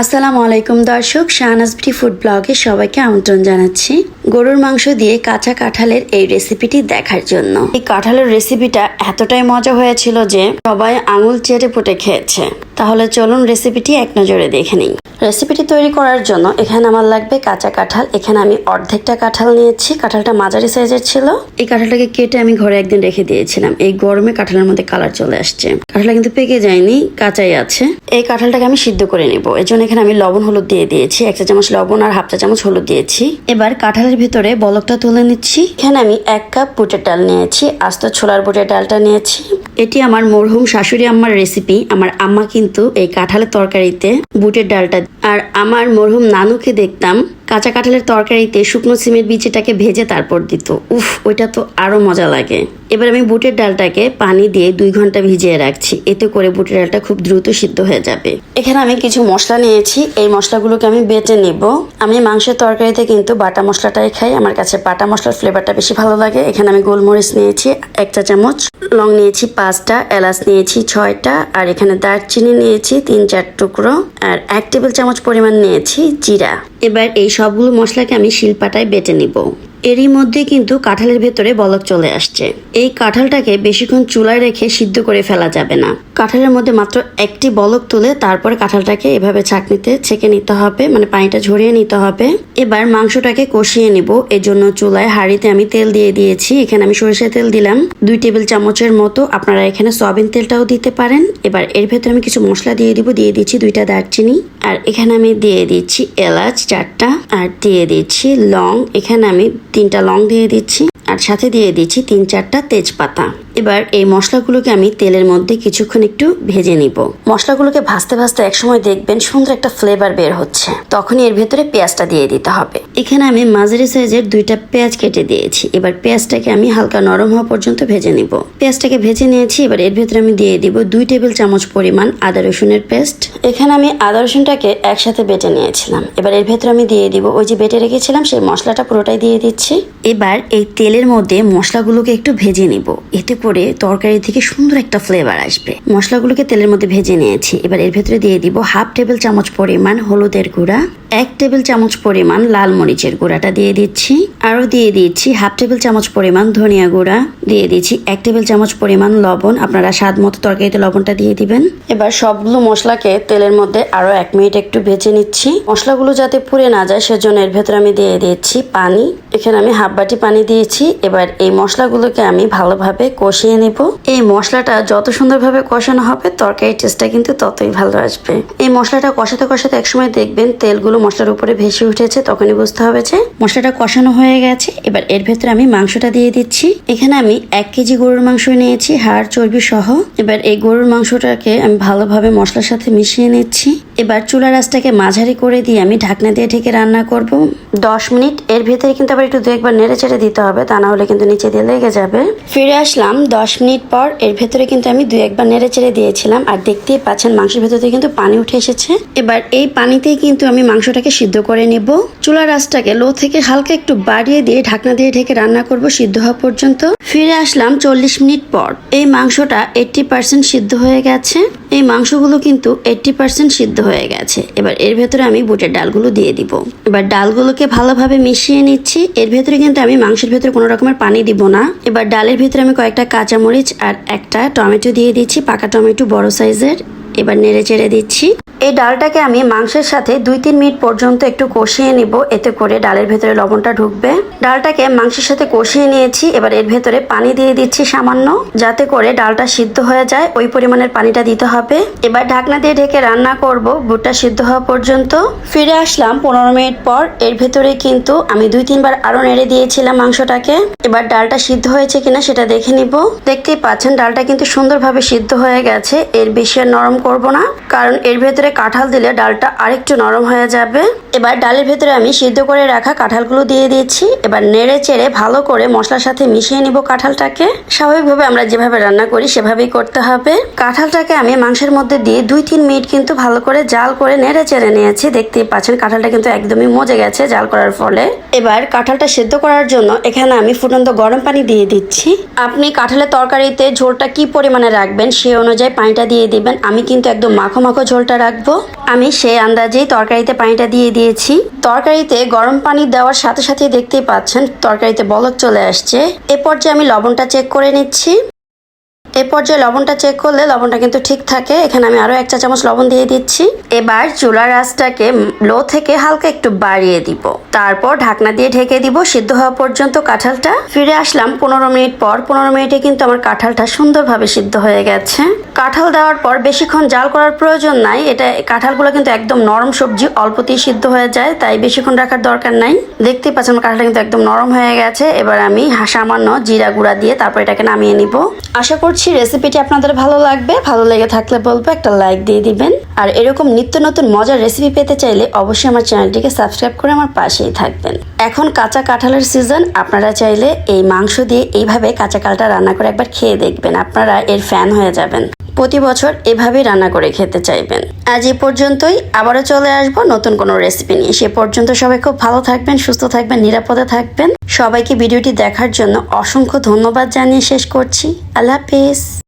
আসসালামু আলাইকুম দর্শক, শাহনাজ বিটি ফুড ব্লগে সবাইকে আমন্ত্রণ জানাচ্ছি। গরুর মাংস দিয়ে কাঁচা কাঁঠালের এই রেসিপিটি দেখার জন্য। এই কাঁঠালের রেসিপিটা এতটাই মজা হয়েছিল যে সবাই আঙুল চেটে পুটে খেয়েছে। তাহলে চলুন রেসিপিটি এক নজরে দেখে নিই। রেসিপিটি তৈরি করার জন্য এখানে আমার লাগবে কাঁচা কাঁঠাল। এখানে আমি অর্ধেকটা কাঁঠাল নিয়েছি। কাঁঠালটা মাঝারি সাইজের ছিল। এই কাঁঠালটাকে কেটে আমি ঘরে একদিন রেখে দিয়েছিলাম। এই গরমে কাঁঠালের মধ্যে কালার চলে আসছে। কাঁঠালটা কিন্তু পেকে যায়নি, কাঁচাই আছে। এই কাঁঠালটাকে আমি সিদ্ধ করে নেব। এর জন্য এখানে আমি লবণ, হলুদ দিয়ে দিয়েছি। এক চা চামচ লবণ আর হাফ চা চামচ হলুদ দিয়েছি। এবার কাঁঠালের ভিতরে বলকটা তুলে নিচ্ছি। এখানে আমি এক কাপ বুটের ডাল নিয়েছি, আস্ত ছোলার বুটের ডালটা নিয়েছি। এটি আমার মরহুম শাশুড়ি আম্মার রেসিপি আমার আম্মা কিন্তু এই কাঁঠালের তরকারিতে বুটের ডালটা আর আমার মরহুম নানুকে দেখতাম কাঁচা কাঁঠালের তরকারিতে শুকনো সিমের বিচিটাকে ভেজে তারপর দিত। উফ, ওইটা তো আরও মজা লাগে। এবার আমি বুটের ডালটাকে পানি দিয়ে দুই ঘণ্টা ভিজিয়ে রাখছি। এতে করে বুটের ডালটা খুব দ্রুত সিদ্ধ হয়ে যাবে। এখানে আমি কিছু মশলা নিয়েছি। এই মশলাগুলোকে আমি বেটে নেব। আমি মাংসের তরকারিতে কিন্তু বাটা মশলাটাই খাই। আমার কাছে বাটা মশলার ফ্লেভারটা বেশি ভালো লাগে। এখানে আমি গোলমরিচ নিয়েছি, এক চা চামচ। লং নিয়েছি পাঁচটা, এলাচ নিয়েছি ছয়টা, আর এখানে দারচিনি নিয়েছি তিন চার টুকরো। আর এক টেবিল চামচ পরিমাণ নিয়েছি জিরা। এবার এই সবগুলো মশলাকে আমি শিলপাটায় বেটে নিব। এরই মধ্যে কিন্তু কাঁঠালের ভেতরে বলক চলে আসছে। এই কাঁঠালটাকে বেশিক্ষণ চুলায় রেখে সিদ্ধ করে ফেলা যাবে না। কাঁঠালের মধ্যে মাত্র একটি বলক তুলে তারপরে কাঁঠালটাকে এভাবে ছাঁকনিতে ছেঁকে নিতে হবে মানে পানিটা ঝরিয়ে নিতে হবে। এবার মাংসটাকে কষিয়ে নিব। এর জন্য চুলায় হাঁড়িতে আমি তেল দিয়ে দিয়েছি। এখানে আমি সরিষার তেল দিলাম। দুই টেবিল চামচের মতো আপনারা এখানে সয়াবিন তেলটাও দিতে পারেন। এবার এর ভেতরে আমি কিছু মশলা দিয়ে দিব। দিয়ে দিচ্ছি দুইটা দারচিনি। আর এখানে আমি দিয়ে দিচ্ছি এলাচ চারটা। আর দিয়ে দিচ্ছি লং। এখানে আমি তিনটা লং দিয়ে দিচ্ছি। আর সাথে দিয়ে দিচ্ছি তিন চারটা তেজপাতা। এবার এই মশলাগুলোকে আমি তেলের মধ্যে কিছুক্ষণ একটু ভেজে নিব। মশলাগুলোকে ভাজতে ভাজতে একসময় দেখবেন সুন্দর একটা ফ্লেভার বের হচ্ছে। তখনই এর ভেতরে পেঁয়াজটা দিয়ে দিতে হবে। এখানে আমি মাঝারি সাইজের দুইটা পেঁয়াজ কেটে দিয়েছি। এবার পেঁয়াজটাকে আমি হালকা নরম হওয়া পর্যন্ত ভেজে নিব। পেঁয়াজটাকে ভেজে নিয়েছি। এবার এর ভেতরে আমি দিয়ে দিব দুই টেবিল চামচ পরিমাণ আদা রসুনের পেস্ট। এখানে আমি আদা রসুনটাকে একসাথে বেটে নিয়েছিলাম। এবার এর ভেতরে আমি দিয়ে দিব ওই যে বেটে রেখেছিলাম, সেই মশলাটা পুরোটাই দিয়ে দিচ্ছি। এবার এই তেলের মধ্যে মশলাগুলোকে একটু ভেজে নিব। এতে করে তরকারি থেকে সুন্দর একটা ফ্লেভার আসবে। মশলাগুলোকে তেলের মধ্যে ভেজে নিয়েছি। এবার এর ভেতরে দিয়ে দিব হাফ টেবিল চামচ পরিমাণ হলুদের গুঁড়া, এক টেবিল চামচ পরিমাণ লাল মরিচের গুঁড়াটা দিয়ে দিচ্ছি। আরও দিয়ে দিচ্ছি হাফ টেবিল চামচ পরিমাণ ধনিয়া গুঁড়া, দিয়ে দিচ্ছি এক টেবিল চামচ পরিমাণ লবণ। আপনারা স্বাদ মতো তরকারিতে লবণটা দিয়ে দিবেন। এবার সবগুলো মশলাকে তেলের মধ্যে আরও এক মিনিট একটু ভেজে নিচ্ছি। মশলাগুলো যাতে পুড়ে না যায়, সেজন্য এর ভেতরে আমি দিয়ে দিচ্ছি পানি। এখানে আমি হাফ বাটি পানি দিয়েছি। এবার এই মশলাগুলোকে আমি ভালোভাবে কষিয়ে নিব। এই মশলাটা যত সুন্দরভাবে কষানো হবে, তরকারির টেস্টটা কিন্তু ততই ভালো আসবে। এই মশলাটা কষাতে কষাতে একসময় দেখবেন তেলগুলো মশলার উপরে ভেসে উঠেছে, তখনই বুঝতে হবে যে মশলাটা কষানো হয়ে গেছে। এবার এর ভেতরে আমি মাংসটা দিয়ে দিচ্ছি। এখানে আমি এক কেজি গরুর মাংস নিয়েছি, হাড় চর্বি সহ এবার এই গরুর মাংসটাকে আমি ভালোভাবে মশলার সাথে মিশিয়ে নিচ্ছি। এবার চুলার আঁচটাকে মাঝারি করে দিয়ে আমি ঢাকনা দিয়ে ঢেকে রান্না করব। দশ মিনিট। এর ভেতরে কিন্তু আবার একটু দু একবার নেড়ে চেড়ে দিতে হবে, তা না হলে কিন্তু নিচে দিয়ে লেগে যাবে। ফিরে আসলাম দশ মিনিট পর। এর ভেতরে কিন্তু আমি দু একবার নেড়ে চেড়ে দিয়েছিলাম, আর দেখতেই পাচ্ছেন মাংসের ভেতরে কিন্তু পানি উঠে এসেছে। এবার এই পানিতেই কিন্তু আমি মাংসটাকে সিদ্ধ করে নিব। চুলার আঁচটাকে লো থেকে হালকা একটু বাড়িয়ে দিয়ে ঢাকনা দিয়ে ঢেকে রান্না করব সিদ্ধ হওয়া পর্যন্ত। ফিরে আসলাম চল্লিশ মিনিট পর। এই মাংসটা এইটটি পার্সেন্ট সিদ্ধ হয়ে গেছে। এই মাংসগুলো কিন্তু এইটটি পার্সেন্ট সিদ্ধ হয়ে গেছে। এবার এর ভেতরে আমি বুটের ডালগুলো দিয়ে দিব। এবার ডালগুলোকে ভালোভাবে মিশিয়ে নিচ্ছি। এর ভেতরে কিন্তু আমি মাংসের ভেতরে কোনো রকমের পানি দিব না। এবার ডালের ভেতরে আমি কয়েকটা কাঁচামরিচ আর একটা টমেটো দিয়ে দিচ্ছি, পাকা টমেটো বড় সাইজের। এবার নেড়ে চেড়ে দিচ্ছি। এই ডালটাকে আমি মাংসের সাথে দুই তিন মিনিট পর্যন্ত একটু কষিয়ে নিব, এতে করে ডালের ভেতরে লবণটা ঢুকবে। ডালটাকে মাংসের সাথে কষিয়ে নিয়েছি, এবার এর ভেতরে পানি দিয়ে দিচ্ছি সামান্য, যাতে করে ডালটা সিদ্ধ হয়ে যায়, ওই পরিমাণের পানিটা দিতে হবে। এবার ঢাকনা দিয়ে ঢেকে রান্না করব, বুটটা সিদ্ধ হওয়া পর্যন্ত। ফিরে আসলাম পনেরো মিনিট পর, এর ভেতরে কিন্তু আমি দুই তিনবার আরও নেড়ে দিয়েছিলাম মাংসটাকে। এবার ডালটা সিদ্ধ হয়েছে কিনা সেটা দেখে নিব। দেখতেই পাচ্ছেন, ডালটা কিন্তু সুন্দরভাবে সিদ্ধ হয়ে গেছে, এর বেশি নরম করব না, কারণ এর ভেতরে কাঁঠাল দিলে ডালটা আরেকটু নরম হয়ে যাবে। এবার ডালের ভেতরে আমি সিদ্ধ করে রাখা কাঁঠালগুলো দিয়ে দিয়েছি এবার নেড়ে চেড়ে ভালো করে মশলার সাথে মিশিয়ে নিব কাঁঠালটাকে। স্বাভাবিকভাবে আমরা যেভাবে রান্না করি, সেভাবেই করতে হবে। কাঁঠালটাকে আমি মাংসের মধ্যে দিয়ে দুই তিন মিনিট কিন্তু ভালো করে জাল করে নেড়ে চেড়ে নিয়েছি। দেখতেই পাচ্ছেন কাঁঠালটা কিন্তু একদমই মজে গেছে জাল করার ফলে। এবার কাঁঠালটা সেদ্ধ করার জন্য এখানে আমি ফুটন্ত গরম পানি দিয়ে দিচ্ছি। আপনি কাঁঠালের তরকারিতে ঝোলটা কি পরিমাণে রাখবেন সে অনুযায়ী পানিটা দিয়ে দিবেন। আমি কিন্তু একদম মাখো মাখো ঝোলটা রাখব। আমি সেই আন্দাজেই তরকারিতে পানিটা দিয়ে দিয়েছি। তরকারিতে গরম পানি দেওয়ার সাথে সাথে দেখতেই পাচ্ছেন তরকারিতে বলক চলে আসছে। এ পর্যায়ে আমি লবণটা চেক করে নিচ্ছি। এ পর্যায়ে লবণটা চেক করলে লবণটা কিন্তু ঠিক থাকে। এখানে আমি আরও এক চা চামচ লবণ দিয়ে দিচ্ছি। এবার চুলার আঁচটাকে লো থেকে হালকা একটু বাড়িয়ে দিব। তারপর ঢাকনা দিয়ে ঢেকে দিব সিদ্ধ হওয়া পর্যন্ত কাঁঠালটা। ফিরে আসলাম পনেরো মিনিট পর। পনেরো মিনিটে কিন্তু আমার কাঁঠালটা সুন্দরভাবে সিদ্ধ হয়ে গেছে। কাঁঠাল দেওয়ার পর বেশিক্ষণ জাল করার প্রয়োজন নাই। এটা কাঁঠালগুলো কিন্তু একদম নরম সবজি, অল্পতেই সিদ্ধ হয়ে যায়, তাই বেশিক্ষণ রাখার দরকার নাই। দেখতেই পাচ্ছেন কাঁঠালটা কিন্তু একদম নরম হয়ে গেছে। এবার আমি সামান্য জিরা গুঁড়া দিয়ে তারপর এটাকে নামিয়ে নিব। আশা করছি রেসিপিটি আপনাদের ভালো লাগবে। ভালো লেগে থাকলে বলব একটা লাইক দিয়ে দিবেন। আর এরকম নিত্য নতুন মজার রেসিপি পেতে চাইলে অবশ্যই আমার চ্যানেলটিকে সাবস্ক্রাইব করে আমার পাশেই থাকবেন। এখন কাঁচা কাঁঠালের সিজন, আপনারা চাইলে এই মাংস দিয়ে এইভাবে কাঁচা কালটা রান্না করে একবার খেয়ে দেখবেন। আপনারা এর ফ্যান হয়ে যাবেন। প্রতি বছর এভাবে রান্না করে খেতে চাইবেন। আজ এ পর্যন্তই। আবারও চলে আসব নতুন কোনো রেসিপি নিয়ে। সে পর্যন্ত সবাই খুব ভালো থাকবেন, সুস্থ থাকবেন, নিরাপদে থাকবেন। সবাইকে ভিডিওটি দেখার জন্য অসংখ্য ধন্যবাদ জানিয়ে শেষ করছি। আল্লাহ হাফিজ।